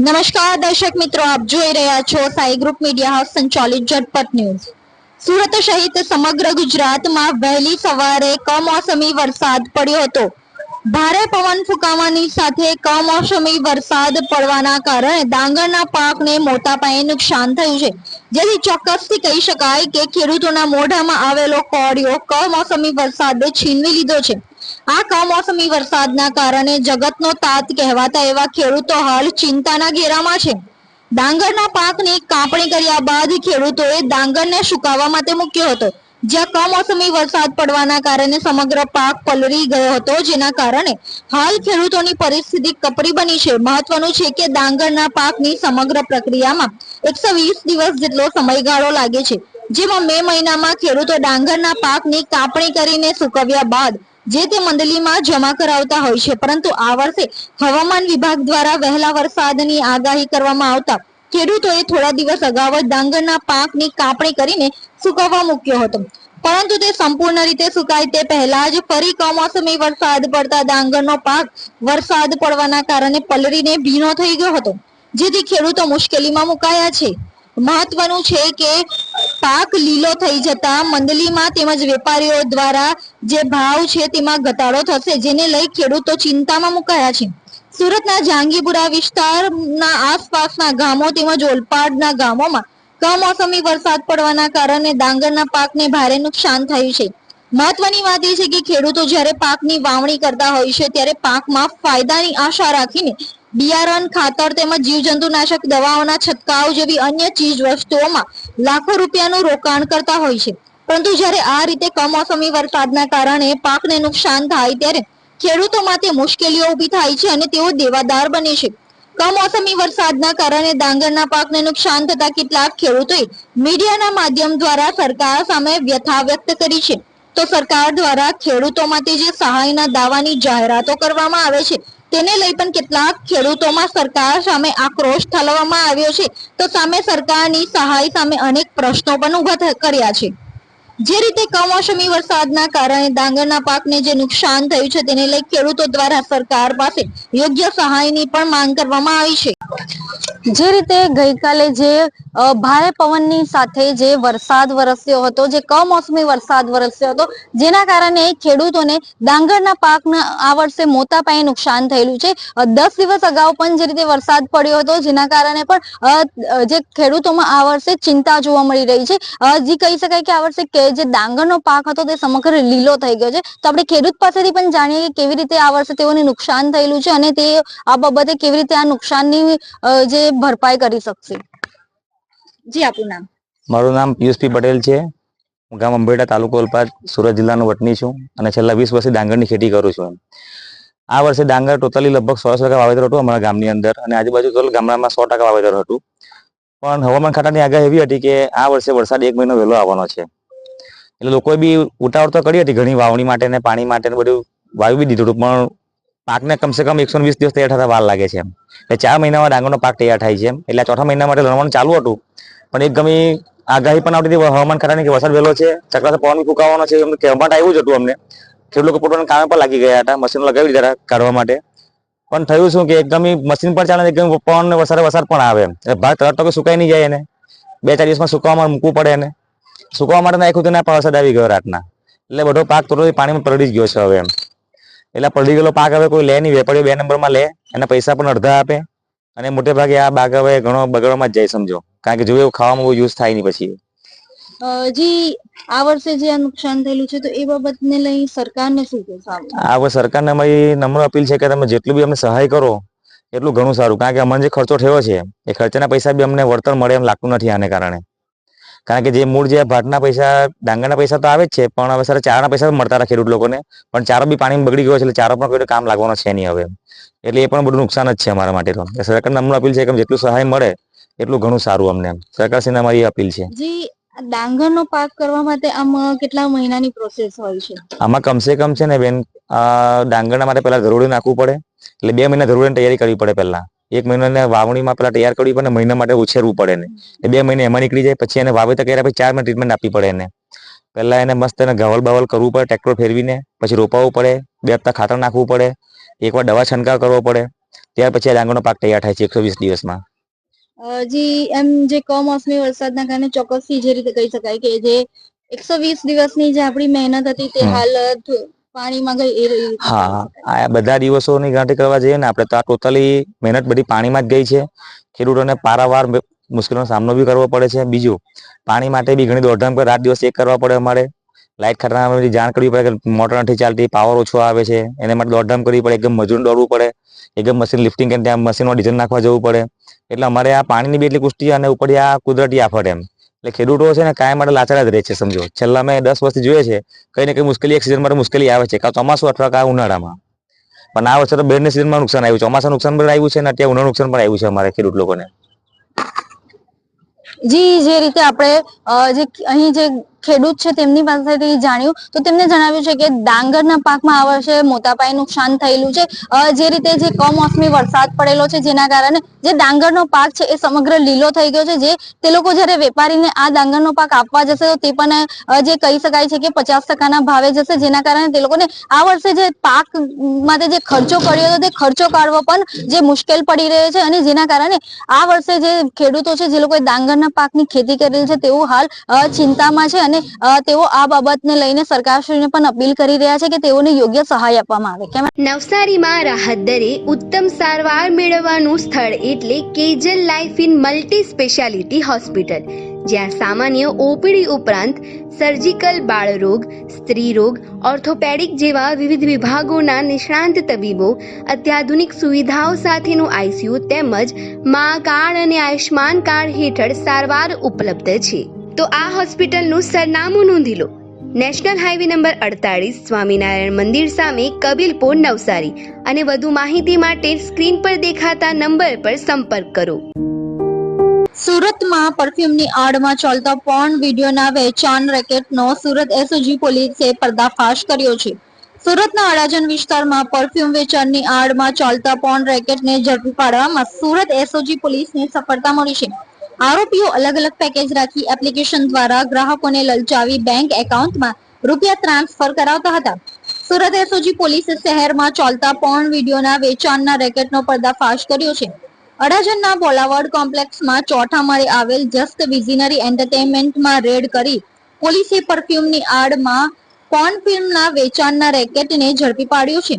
નમસ્કાર, દર્શક મિત્રો, આપ જોઈ રહ્યા છો સાઈ ગ્રુપ મીડિયા હાઉસ સંચાલિત ઝટપટ ન્યૂઝ. સુરત સહિત સમગ્ર ગુજરાતમાં વહેલી સવારે કમોસમી વરસાદ પડ્યો હતો. ભારે પવન ફૂંકાવાની સાથે કમોસમી વરસાદ પડવાના કારણે ડાંગરના પાકને મોટા પાયે નુકસાન થયું છે. જેથી ચોક્કસથી કહી શકાય કે ખેડૂતોના મોઢામાં આવેલો કોળિયો કમોસમી વરસાદે છીનવી લીધો છે. આ કમોસમી વરસાદના કારણે જગતનો તાત કહેવાતા એવા ખેડૂતો હાલ ચિંતાના ઘેરામાં છે. ડાંગરના પાકની કાપણી કર્યા બાદ ખેડૂતોએ ડાંગરને સુકાવા માટે મૂક્યો હતો. જ્યાં કમોસમી વરસાદ પડવાના કારણે સમગ્ર પાક પલળી ગયો હતો, જેના કારણે હાલ ખેડૂતોની પરિસ્થિતિ કપરી બની છે. મહત્વનું છે કે ડાંગરના પાકની સમગ્ર પ્રક્રિયામાં એકસો વીસ દિવસ જેટલો સમયગાળો લાગે છે. જેમાં મે મહિનામાં ખેડૂતો ડાંગરના પાકની કાપણી કરીને સુકવ્યા બાદ જે તે મંડળીમાં જમા કરાવતા હોય છે. પરંતુ આ વર્ષે હવામાન વિભાગ દ્વારા વહેલા વરસાદની આગાહી કરવામાં આવતા ખેડૂતોએ થોડા દિવસ અગાઉ ડાંગરના પાકની કાપણી કરીને સુકવવા મૂક્યો હતો. પરંતુ તે સંપૂર્ણ રીતે સુકાય તે પહેલા જ ફરી કમોસમી વરસાદ પડતા ડાંગરનો પાક વરસાદ પડવાના કારણે પલળીને ભીનો થઈ ગયો હતો. જેથી ખેડૂતો મુશ્કેલીમાં મુકાયા છે. મહત્વનું છે કે પાક લીલો થઈ જતા મંડલીમાં તેમજ વેપારીઓ દ્વારા જે ભાવ છે તેમાં ઘટાડો થશે, જેને લઈ ખેડૂતો ચિંતામાં મુકાયા છે. સુરતના જહાંગીપુરા વિસ્તારના આસપાસના ગામો તેમજ ઓલપાડના ગામોમાં કમોસમી વરસાદ પડવાના કારણે ડાંગરના પાકને ભારે નુકસાન થયું છે. મહત્વની વાત એ છે કે ખેડૂતો જ્યારે પાકની વાવણી કરતા હોય છે, ત્યારે પાકમાં ફાયદાની આશા રાખીને બિયારણ, ખાતર તેમજ જીવજંતુનાશક દવાઓના છંટકાવ જેવી અન્ય ચીજ વસ્તુઓમાં લાખો રૂપિયાનું રોકાણ કરતા હોય છે. પરંતુ જ્યારે આ રીતે કમોસમી વરસાદના કારણે પાકને નુકસાન થાય ત્યારે ખેડૂતો માટે મુશ્કેલીઓ ઊભી થાય છે અને તેઓ દેવાદાર બને છે. કમોસમી વરસાદના કારણે ડાંગરના પાકને નુકસાન થતા કેટલાક ખેડૂતોએ મીડિયાના માધ્યમ દ્વારા સરકાર સામે વ્યથા વ્યક્ત કરી છે. તો સરકાર દ્વારા ખેડૂતો માટે જે સહાયના દાવાની જાહેરાતો કરવામાં આવે છે તેને લઈ પણ કેટલાક ખેડૂતોમાં સરકાર સામે આક્રોશ ઠાલવવામાં આવ્યો છે. તો સામે સરકારની સહાય સામે અનેક પ્રશ્નો પણ ઊભા કર્યા છે. જે રીતે કમોસમી વરસાદના કારણે ડાંગરના પાકને જે નુકસાન થયું છે તેને લઈ ખેડૂતો દ્વારા સરકાર પાસે યોગ્ય સહાયની પણ માંગ કરવામાં આવી છે. જે રીતે ગઈકાલે જે ભારે પવનની સાથે જે વરસાદ વરસ્યો હતો, જે કમોસમી વરસાદ વરસ્યો હતો, જેના કારણે ખેડૂતોને ડાંગરના પાકના આ વર્ષે મોટા પાયે નુકસાન થયેલું છે. દસ દિવસ અગાઉ પણ જે રીતે વરસાદ પડ્યો હતો, જેના કારણે પણ જે ખેડૂતોમાં આ વર્ષે ચિંતા જોવા મળી રહી છે. હજી કહી શકાય કે આ વર્ષે જે ડાંગરનો પાક હતો તે સમગ્ર લીલો થઈ ગયો છે. તો આપણે ખેડૂત પાસેથી પણ જાણીએ કે કેવી રીતે આ વર્ષે તેઓને નુકસાન થયેલું છે અને તે આ બાબતે કેવી રીતે આ નુકસાનની જે ભરપાઈ કરી શકશે. જી, આપનું નામ? મારું નામ પિયુષભાઈ પટેલ છે. હું ગામ અંબેડા તાલુકો ઓલપાડ સુરત જિલ્લાનો વતની છું અને છેલ્લા વીસ વર્ષથી ડાંગરની ખેતી કરું છું આ વર્ષે ડાંગર ટોટલી લગભગ સો ટકા વાવેતર હતું અમારા ગામની અંદર અને આજુબાજુ ટોટલ ગામડામાં સો ટકા વાવેતર હતું. પણ હવામાન ખાતાની આગાહી એવી હતી કે આ વર્ષે વરસાદ એક મહિનો વહેલો આવવાનો છે. એટલે લોકોએ બી ઉતાવળ તો કરી હતી ઘણી વાવણી માટે ને પાણી માટે ને બધું વાવી બી દીધું હતું, પણ પાકને કમસે કમ એકસો વીસ દિવસ તૈયાર થતા વાર લાગે છે એમ. એટલે ચાર મહિનામાં ડાંગરનો પાક તૈયાર થાય છે એમ. એટલે ચોથા મહિના માટે લણવાનું ચાલુ હતું, પણ એક ગમી આગાહી પણ આવતી હતી હવામાન ખાતાની કે વરસાદ વહેલો છે, ચક્રાતા પવન ફૂંકાવાનો છે, એમ કહેવા આવ્યું જ હતું અમને. ખેડૂત લોકો પોતાના કામે પર લાગી ગયા હતા, મશીનો લગાવી દીધા કાઢવા માટે. પણ થયું શું કે એકદમ મશીન પર ચાલે એકદમ પવન વસારે વરસાદ પણ આવે એમ. ભાગ તરત તો કોઈ સુકાઈ નહીં જાય એને. બે ચાર દિવસમાં સુકાવવામાં મૂકવું પડે એને. સુકવા માટે નાખ્યું તો પણ વરસાદ આવી ગયો રાતના. એટલે બધો પાક થોડો પાણીમાં પલળી જ ગયો છે હવે એમ. એટલે પલળી ગયેલો પાક હવે કોઈ લે નહીં વેપારીઓ બે નંબરમાં લે એના પૈસા પણ અડધા આપે અને મોટે ભાગે આ બાગ હવે ઘણો બગડવામાં જ જાય સમજો. કારણ કે જો એવું ખાવામાં બહુ યુઝ થાય નહીં પછી. જી આ વર્ષે જે નુકસાન થયેલું છે તો એ બાબતને લઈ સરકારને શું આપ? આ સરકારને અમારી નમ્ર અપીલ છે કે તમે જેટલું બી અમને સહાય કરો એટલું ઘણું સારું. કારણ કે અમને જે ખર્ચો થયો છે એ ખર્ચાના પૈસા બી અમને વળતર મળે એમ લાગતું નથી આને કારણે. કારણ કે જે મૂળ જે ભાતના પૈસા ડાંગરના પૈસા તો આવે જ છે પણ હવે સર ચારાના પૈસા પણ મળતા હતા ખેડૂત લોકોને. પણ ચારો બી પાણીમાં બગડી ગયો છે એટલે ચારો પણ કોઈ કામ લાગવાનો છે નહીં હવે. એટલે એ પણ બધું નુકસાન જ છે અમારા માટે તો. સરકારને નમ્ર અપીલ છે કે જેટલું સહાય મળે એટલું ઘણું સારું અમને સરકાર સરકારશ્રીને અમારી અપીલ છે. ડાંગરનો પાક કરવા માટે આમ કેટલા મહિનાની પ્રોસેસ હોય છે? આમાં કમસે કમ છે ને બેન ડાંગરના માટે પહેલા ધરોડી નાખવું પડે. એટલે બે મહિના ધરોડીની તૈયારી કરવી પડે પહેલા. એક મહિનાને વાવણીમાં પેલા તૈયાર કરવી પડે મહિના માટે ઉછેરવું પડે ને એ બે મહિને એમાં નીકળી જાય પછી એને વાવેતર કર્યા પછી ચાર મહિના ટ્રીટમેન્ટ આપવી પડે એને. પહેલા એને મસ્ત એને ગવલ બાવલ કરવું પડે ટ્રેક્ટર ફેરવીને પછી રોપાવવું પડે બે હપ્તા ખાતર નાખવું પડે એકવાર દવા છંટકાવ કરવો પડે ત્યાર પછી આ ડાંગરનો પાક તૈયાર થાય છે એકસો વીસ દિવસમાં. જી એમ જે કમોસમી વરસાદના કારણે ચોક્કસથી જે રીતે કહી શકાય કે જે એકસો વીસ દિવસની જે આપણી મહેનત હતી તે. હાલ પાણીમાં ગઈ હા, આ બધા દિવસોની ગણતરી કરવા જઈએ ને, આપણે તો આ ટોટલી મહેનત બધી પાણીમાં જ ગઈ છે. ખેડૂતોને પારાવાર મુશ્કેલીનો સામનો બી કરવો પડે છે. બીજું, પાણી માટે બી ઘણી દોડધામ રાત દિવસ એક કરવા પડે અમારે. લાઇટ બધી જાણ કરવી પડે કે મોટર નથી ચાલતી, પાવર ઓછો આવે છે. એને માટે દોડધામ કરવી પડે, એકદમ મજૂર દોડવું પડે. એકદમ મશીન લિફ્ટિંગ કરીને ત્યાં મશીનમાં ડીઝલ નાખવા જવું પડે. એટલે અમારે આ પાણીની બી એટલી કુસ્તી અને ઉપરથી આ કુદરતી આફત એમ. એટલે ખેડૂતો છે ને કાયમ માટે લાચાર જ રહે છે, સમજો. છેલ્લા મેં દસ વર્ષથી જોઈએ છે, કઈ ને કઈ મુશ્કેલી એક સિઝન માટે મુશ્કેલી આવે છે, કાં ચોમાસું અથવા કાં ઉનાળામાં. પણ આ વર્ષે તો બેની સિઝનમાં નુકસાન આવ્યું ચોમાસા નુકસાન પણ આવ્યું છે ને અત્યારે ઉનાળુ નુકસાન પણ આવ્યું છે અમારે ખેડૂત લોકોને. જી, જે રીતે આપણે જે અહીં જે ખેડૂત છે તેમની પાસેથી જાણ્યું. તો તેમને જણાવ્યું છે કે ડાંગરના પાકમાં આ વર્ષે મોટા પાયે નુકસાન થયેલું છે. જે રીતે જે કમોસમી વરસાદ પડેલો છે, જેના કારણે જે ડાંગરનો પાક છે એ સમગ્ર લીલો થઈ ગયો છે. જે તે લોકો જ્યારે વેપારીને આ ડાંગરનો પાક આપવા જશે, તો તે પણ જે કહી શકાય છે કે પચાસ ટકાના ભાવે જશે. જેના કારણે તે લોકોને આ વર્ષે જે પાક માટે જે ખર્ચો કર્યો હતો, તે ખર્ચો કાઢવો પણ જે મુશ્કેલ પડી રહ્યો છે. અને જેના કારણે આ વર્ષે જે ખેડૂતો છે, જે લોકોએ ડાંગરના પાકની ખેતી કરેલી છે, તેઓ હાલ ચિંતામાં છે. અને તેઓ આ બાબતને લઈને સરકારશ્રીને પણ અપીલ કરી રહ્યા છે કે તેઓને યોગ્ય સહાય આપવામાં આવે. કેમ? નવસારીમાં રાહત દરે ઉત્તમ સારવાર મેળવવાનું સ્થળ એટલે Kejal life in multi speciality hospital, જ્યાં સામાન્ય ઓપીડી ઉપરાંત સર્જિકલ બાળરોગ, સ્ત્રીરોગ, ઓર્થોપેડિક જેવા વિવિધ વિભાગોના નિષ્ણાંત તબીબો, અત્યાધુનિક સુવિધાઓ સાથેનું આઈસીયુ તેમજ મા કાર્ડ અને આયુષ્માન કાર્ડ હેઠળ સારવાર ઉપલબ્ધ છે. તો આ હોસ્પિટલનું સરનામું નોંધી લો. નેશનલ હાઈવે નંબર અડતાળીસ, સ્વામિનારાયણ મંદિર સામે કબીલપુર નવસારી અને વધુ માહિતી માટે સ્ક્રીન પર દેખાતા નંબર પર સંપર્ક કરો. સુરતમાં પરફ્યુમની આડમાં ચાલતા પોર્ન વિડીયોના વેચાણ રેકેટનો સુરત એસઓજી પોલીસે પર્દાફાશ કર્યો છે. સુરતના અડાજણ વિસ્તારમાં પરફ્યુમ વેચાણની આડમાં ચાલતા પોર્ન રેકેટને ઝડપી પાડવામાં સુરત એસઓજી પોલીસને સફળતા મળી છે. આરોપીઓ અલગ અલગ પેકેજ રાખી એપ્લિકેશન દ્વારા ગ્રાહકોને લલચાવી બેંક એકાઉન્ટમાં રૂપિયા ટ્રાન્સફર કરાવતા હતા. સુરત એસઓજી પોલીસે શહેરમાં ચાલતા પોર્ન વિડીયોના વેચાણના રેકેટનો પર્દાફાશ કર્યો છે. અડાજણના બોલાવડ કોમ્પ્લેક્સમાં ચોથા માળે આવેલ જસ્ટ વિઝિનરી એન્ટરટેનમેન્ટમાં રેડ કરી પોલીસે પરફ્યુમની આડમાં પોર્ન ફિલ્મના વેચાણના રેકેટને ઝડપી પાડ્યો છે.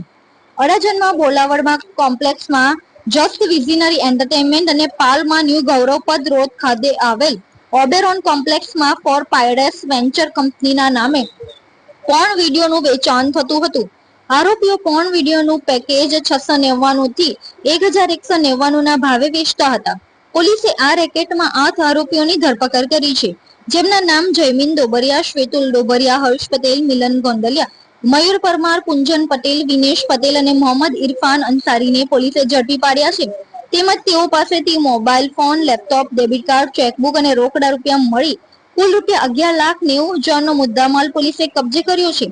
અડાજણમાં બોલાવડમાં કોમ્પ્લેક્સમાં જસ્ટ વિઝિનરી એન્ટરટેનમેન્ટ અને પાલમાં ન્યૂ ગૌરવપદ રોડ ખાતે આવેલ ઓબેરોન કોમ્પ્લેક્સમાં ફોર પાયડેસ વેન્ચર કંપનીના નામે પોર્ન વિડીયોનું વેચાણ થતું હતું. આરોપીઓ પોર્ન વિડીયોનું પેકેજ છસો નેવ્વાણુંથી એક હજાર એકસો નેવ્વાણું ભાવે વેચતા હતા. પોલીસે આ રેકેટમાં આઠ આરોપીઓની ધરપકડ કરી છે. જેમના નામ જયમીન ડોબરિયા, શ્વેતુલ ડોબરિયા, હર્ષ પટેલ, મિલન ગોંડલિયા મયુર પરમાર, કુંજન પટેલ, વિનેશ પટેલ અને મોહમ્મદ ઇરફાન અંસારીને પોલીસે ઝડપી પાડ્યા છે. તેમજ તેઓ પાસેથી mobile phone, laptop, debit card, chequebook અને રોકડા રૂપિયા મળી કુલ રૂપિયા અગિયાર લાખ નેવું હજારનો મુદ્દામાલ પોલીસે કબજે કર્યો છે.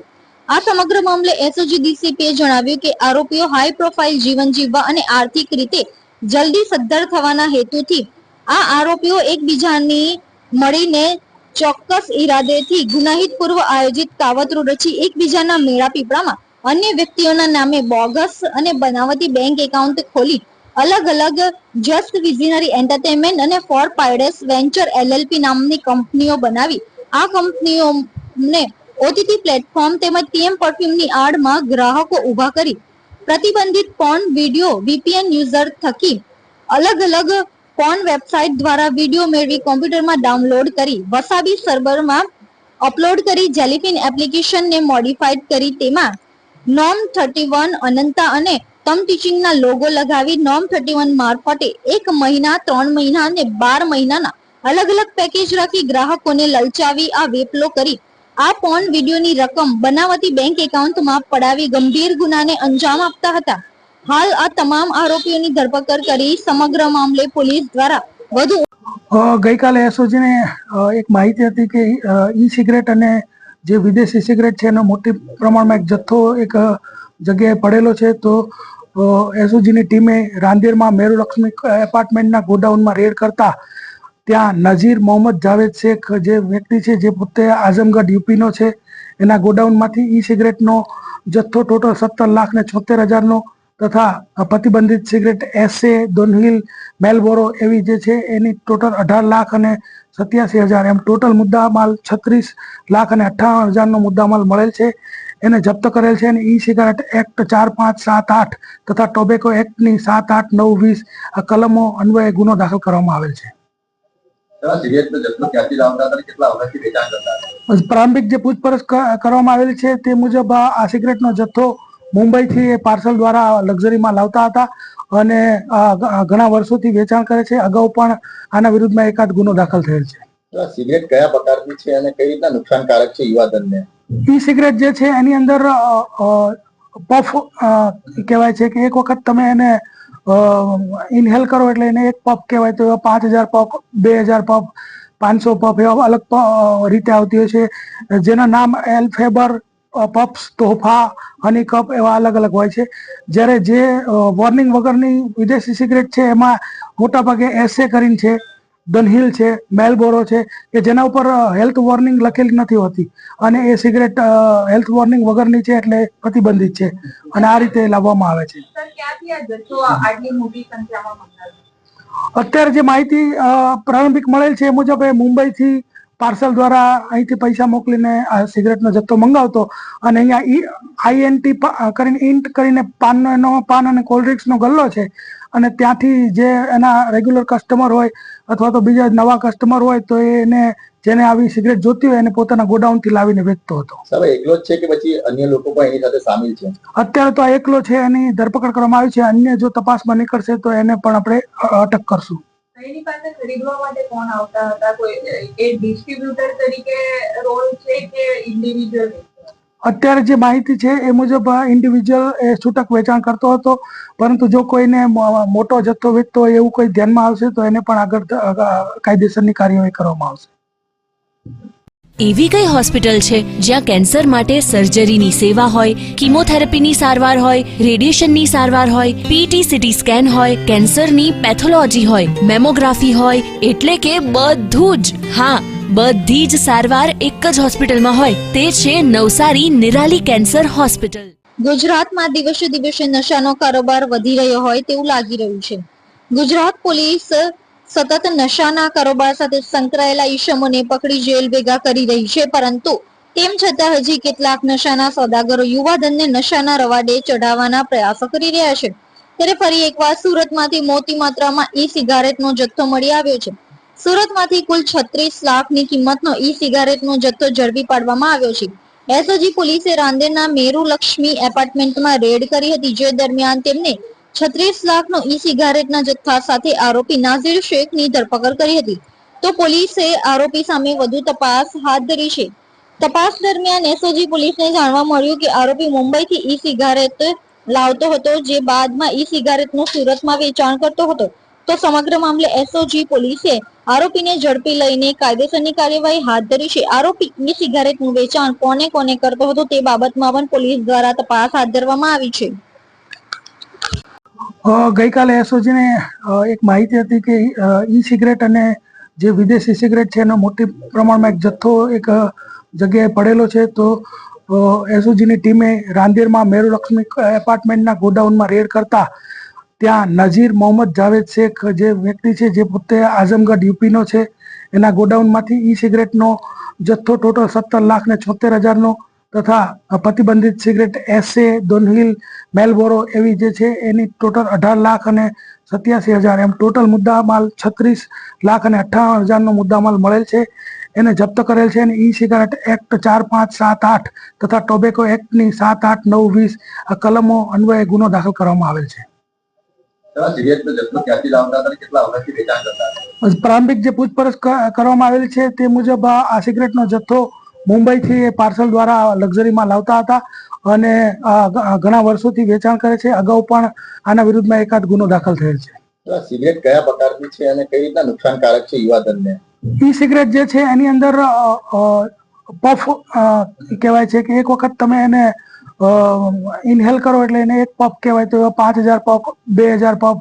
આ સમગ્ર મામલે એસઓજી ડીસીપીએ જણાવ્યું કે આરોપીઓ હાઈ પ્રોફાઇલ જીવન જીવવા અને આર્થિક રીતે જલ્દી સદ્ધર થવાના હેતુથી આ આરોપીઓ એકબીજાની મળીને ચોક્કસ ઈરાદેથી ગુનાહિત પૂર્વ આયોજિત કાવતરું રચી એકબીજાના મેળા પીપળામાં અન્ય વ્યક્તિઓના નામે બોગસ અને બનાવટી બેંક એકાઉન્ટ ખોલી અલગ અલગ જસ્ટ વિઝિનરી એન્ટરટેનમેન્ટ અને ફોર પાયડેસ વેન્ચર એલએલપી નામની કંપનીઓ બનાવી. આ કંપનીઓને ઓટીટી પ્લેટફોર્મ તેમજ પીએમ પરફ્યુમની આડમાં ગ્રાહકો ઊભા કરી પ્રતિબંધિત પોર્ન વીડિયો, વીપીએન યુઝર થકી અલગ અલગ પોર્ન વેબસાઇટ દ્વારા વીડિયો મેળવી કોમ્પ્યુટરમાં ડાઉનલોડ કરી વસાબી સર્વરમાં અપલોડ કરી જેલિફિન એપ્લિકેશનને મોડિફાઈડ કરી તેમાં નોમ થર્ટી વન અનંતા અને તમ ટીચિંગના લોગો લગાવી નોમ થર્ટી વન મારફતે એક મહિના, ત્રણ મહિના અને બાર મહિનાના અલગ અલગ પેકેજ રાખી ગ્રાહકોને લલચાવી આ વેપલો કરી. આ પોન વિડીયોની રકમ બનાવતી બેંક એકાઉન્ટમાં પડાવી ગંભીર ગુનાને અંજામ આપતા હતા. હાલ આ તમામ આરોપીઓની ધરપકડ કરી સમગ્ર મામલે પોલીસ દ્વારા વધુ ગઈકાલે એસઓજીને એક માહિતી હતી કે ઈ સિગરેટ અને જે વિદેશી સિગરેટ છે એનો મોટી પ્રમાણમાં એક જથ્થો એક જગ્યાએ પડેલો છે. તો એસઓજીની ટીમે રાંદેરમાં મેરુલક્ષ્મી એપાર્ટમેન્ટના ગોડાઉનમાં રેડ કરતા ત્યાં નઝીર મોહમ્મદ જાવેદ શેખ જે વ્યક્તિ છે, જે પોતે આઝમગઢ યુપીનો છે, એના ગોડાઉનમાંથી ઈ સિગરેટનો જથ્થો ટોટલ સત્તર લાખ ને છોતેર હજારનો તથા પ્રતિબંધિત સિગરેટ એસે દોનહિલ મેલબોરો એવી જે છે એની ટોટલ અઢાર લાખ અને સત્યાસી હજાર. એમ ટોટલ મુદ્દામાલ છત્રીસ લાખ અને અઠ્ઠાવન હજારનો મુદ્દામાલ મળેલ છે. એને જપ્ત કરેલ છે અને ઈ સિગારેટ એક્ટ ચાર પાંચ સાત આઠ તથા ટોબેકો એક્ટની સાત આઠ નવ વીસ આ કલમો અન્વયે ગુનો દાખલ કરવામાં આવેલ છે. પ્રારંભિક જે પૂછપરછ કરવામાં આવેલી છે તે મુજબ આ આ સિગરેટનો જથ્થો મુંબઈથી એ પાર્સલ દ્વારા લક્ઝરીમાં લાવતા હતા અને આ ઘણા વર્ષોથી વેચાણ કરે છે. અગાઉ પણ આના વિરુદ્ધમાં એકાદ ગુનો દાખલ થયેલ છે. સિગરેટ કયા પ્રકારની છે અને કઈ રીતના નુકસાનકારક છે યુવાધનને? ઈ સિગરેટ જે છે એની અંદર પફ કહેવાય છે કે એક વખત તમે એને ઇનહેલ કરો એટલે એને એક પફ કહેવાય. તો પાંચ હજાર પફ બે હજાર પફ પાંચસો પફ એવા અલગ રીતે આવતી હોય છે. જેના નામ એલ ફેબર તોફા પફ્સ તોહફા હની કપ એવા અલગ અલગ હોય છે. જ્યારે જે વોર્નિંગ વગરની વિદેશી સિગરેટ છે એમાં મોટાભાગે એસે કરીને છે ડનહિલ છે મેલબોરો છે કે જેના ઉપર હેલ્થ વોર્નિંગ લખેલી નથી હોતી. અને એ સિગરેટ હેલ્થ વોર્નિંગ વગરની છે એટલે પ્રતિબંધિત છે. અને આ રીતે લાવવામાં આવે છે. અત્યારે જે માહિતી પ્રારંભિક મળેલ છે એ મુજબ એ મુંબઈથી પાર્સલ દ્વારા અહીંથી પૈસા મોકલીને આ સિગરેટનો જથ્થો મંગાવતો અને અહીંયા ઈ આઈએનટી કરીને ઇન્ટ કરીને પાનનો એનો પાન અને કોલ્ડ્રિંક્સનો ગલ્લો છે અને ત્યાંથી જે એના રેગ્યુલર કસ્ટમર હોય અથવા તો બીજા નવા કસ્ટમર હોય તો એને જેને આવી સિગરેટ જોતી હોય એને પોતાના ગોડાઉનથી લાવીને વેચતો હતો. સાહેબ એકલો જ છે કે પછી અન્ય લોકો પણ એની સાથે સામેલ છે? અત્યારે તો આ એકલો છે એની ધરપકડ કરવામાં આવી છે. અન્ય જો તપાસમાં નીકળશે તો એને પણ આપણે અટક કરશું. એની પાસે ખરીદવા માટે કોણ આવતા હતા? કોઈ, એ ડિસ્ટ્રીબ્યુટર તરીકે રોલ છે કે ઇન્ડિવિજ્યુઅલ અત્યારે જે માહિતી છે એ મુજબ ઇન્ડિવિજ્યુઅલ એ છૂટક વેચાણ કરતો હતો, પરંતુ જો કોઈને મોટો જથ્થો વેચતો હોય એવું કોઈ ધ્યાનમાં આવશે તો એને પણ આગળ કાયદેસરની કાર્યવાહી કરવામાં આવશે. એવી કઈ હોસ્પિટલ છે જ્યાં કેન્સર માટે સર્જરીની સેવા હોય, કિમોથેરાપીની સારવાર હોય, રેડિયેશનની સારવાર હોય પીટી સીટી સ્કેન હોય, કેન્સરની પેથોલોજી હોય, મેમોગ્રાફી હોય, એટલે કે બધું જ. હા, બધી જ સારવાર એક જ હોસ્પિટલમાં હોય, તે છે નવસારી નિરાલી કેન્સર હોસ્પિટલ. ગુજરાતમાં દિવસે દિવસે નશાનો કારોબાર વધી રહ્યો હોય તેવું લાગી રહ્યું છે. ગુજરાત પોલીસ સતત નશાના કારોબાર સાથે સંકળાયેલા ઈશમોને પકડી જેલ ભેગા કરી રહી છે, પરંતુ તેમ છતાં હજી કેટલાક નશાના સોદાગરો યુવાધનને નશાના રવાડે ચઢાવવાના પ્રયાસો કરી રહ્યા છે. ત્યારે ફરી એકવાર સુરતમાંથી મોટી માત્રામાં ઈ સિગારેટનો જથ્થો મળી આવ્યો છે. સુરતમાંથી કુલ છત્રીસ લાખની કિંમતનો ઈ સિગારેટનો જથ્થો ઝડપી પાડવામાં આવ્યો છે. એસઓજી પોલીસે રાંદેરના મેરુ લક્ષ્મી એપાર્ટમેન્ટમાં રેડ કરી હતી, જે દરમિયાન તેમને છત્રીસ લાખનો ઈ સિગારેટના જથ્થા સાથે આરોપી નાઝીર શેખની ધરપકડ કરી હતી. તો પોલીસે આરોપી સામે વધુ તપાસ હાથ ધરી છે. તપાસ દરમિયાન એસઓજી પોલીસને જાણવા મળ્યું કે આરોપી મુંબઈથી ઈ સિગારેટ લાવતો હતો, જે બાદમાં ઈ સિગારેટનું સુરતમાં વેચાણ કરતો હતો. તો સમગ્ર મામલે એસઓજી પોલીસે આરોપીને ઝડપી લઈને કાયદેસરની કાર્યવાહી હાથ ધરી છે. આરોપી ઈ સિગારેટનું વેચાણ કોને કોને કરતો હતો તે બાબતમાં પણ પોલીસ દ્વારા તપાસ હાથ ધરવામાં આવી છે. ગઈકાલે એસઓજીને એક માહિતી હતી કે ઈ સિગરેટ અને જે વિદેશી સિગરેટ છે એનો મોટી પ્રમાણમાં એક જથ્થો એક જગ્યાએ પડેલો છે. તો એસઓજીની ટીમે રાંદેરમાં મેરુલક્ષ્મી એપાર્ટમેન્ટના ગોડાઉનમાં રેડ કરતા ત્યાં નજીર મોહમ્મદ જાવેદ શેખ જે વ્યક્તિ છે, જે પોતે આઝમગઢ યુપીનો છે, એના ગોડાઉનમાંથી ઈ સિગરેટનો જથ્થો ટોટલ સત્તર લાખ ને છોતેર હજારનો તથા પ્રતિબંધિત સિગરેટ એસે દોનહિલ મેલબોરો એવી જે છે એની ટોટલ અઢાર લાખ અને સત્યાસી હજાર. એમ ટોટલ મુદ્દામાલ છત્રીસ લાખ અને અઠ્ઠાવન હજારનો મુદ્દામાલ મળેલ છે. એને જપ્ત કરેલ છે અને ઈ સિગારેટ એક્ટ ચાર પાંચ સાત આઠ તથા ટોબેકો એક્ટની સાત આઠ નવ વીસ આ કલમો અન્વયે ગુનો દાખલ કરવામાં આવેલ છે. પ્રારંભિક જે પૂછપરછ કરવામાં આવેલ છે તે મુજબ આ આ સિગરેટનો જથ્થો મુંબઈથી એ પાર્સલ દ્વારા લક્ઝરીમાં લાવતા હતા અને આ ઘણા વર્ષોથી વેચાણ કરે છે. અગાઉ પણ આના વિરુદ્ધમાં એકાદ ગુનો દાખલ થયેલ છે. સિગરેટ કયા પ્રકારની છે અને કઈ રીતના નુકસાનકારક છે યુવાધનને? ઈ સિગરેટ જે છે એની અંદર પફ કહેવાય છે કે એક વખત તમે એને ઇનહેલ કરો એટલે એને એક પફ કહેવાય તો એવા પાંચ હજાર પફ બે હજાર પફ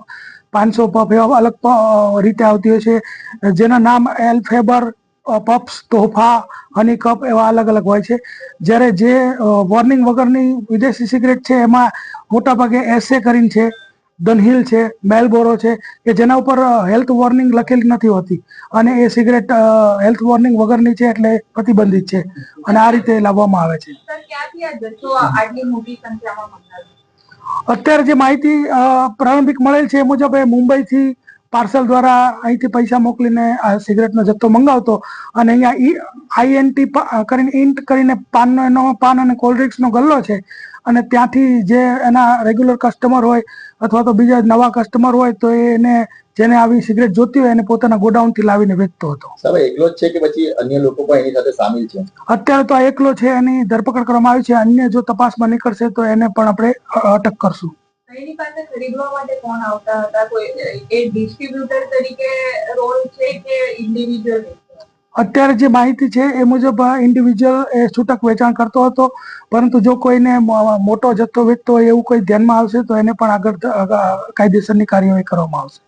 પાંચસો પફ એવા અલગ રીતે આવતી હોય છે. જેના નામ એલ ફેબર તોફા પફ્સ તોહફા હની કપ એવા અલગ અલગ હોય છે. જ્યારે જે વોર્નિંગ વગરની વિદેશી સિગરેટ છે એમાં મોટાભાગે એસે કરીને છે દનહિલ છે મેલબોરો છે કે જેના ઉપર હેલ્થ વોર્નિંગ લખેલી નથી હોતી. અને એ સિગરેટ હેલ્થ વોર્નિંગ વગરની છે એટલે પ્રતિબંધિત છે. અને આ રીતે લાવવામાં આવે છે. અત્યારે જે માહિતી પ્રારંભિક મળેલ છે એ મુજબ એ મુંબઈથી પાર્સલ દ્વારા અહીંથી પૈસા મોકલીને આ સિગરેટનો જથ્થો મંગાવતો અને અહીંયા ઈ આઈએનટી કરીને ઇન્ટ કરીને પાનનો એનો પાન અને કોલ્ડ ડ્રિંક્સનો ગલ્લો છે. અને ત્યાંથી જે એના રેગ્યુલર કસ્ટમર હોય અથવા તો બીજા નવા કસ્ટમર હોય તો એને જેને આવી સિગરેટ જોતી હોય એને પોતાના ગોડાઉનથી લાવીને વેચતો હતો. સર એકલો જ છે કે પછી અન્ય લોકો પણ એની સાથે સામેલ છે? અત્યારે તો આ એકલો છે એની ધરપકડ કરવામાં આવી છે. અન્ય જો તપાસમાં નીકળશે તો એને પણ આપણે અટક કરશું. એની પાસે ખરીદવા માટે કોણ આવતા હતા? કોઈ એ ડિસ્ટ્રીબ્યુટર તરીકે રોલ છે કે ઇન્ડિવિજ્યુઅલ અત્યારે જે માહિતી છે એ મુજબ ઇન્ડિવિજ્યુઅલ એ છૂટક વેચાણ કરતો હતો. પરંતુ જો કોઈને મોટો જથ્થો વેચતો હોય એવું કોઈ ધ્યાનમાં આવશે તો એને પણ આગળ કાયદેસરની કાર્યવાહી કરવામાં આવશે.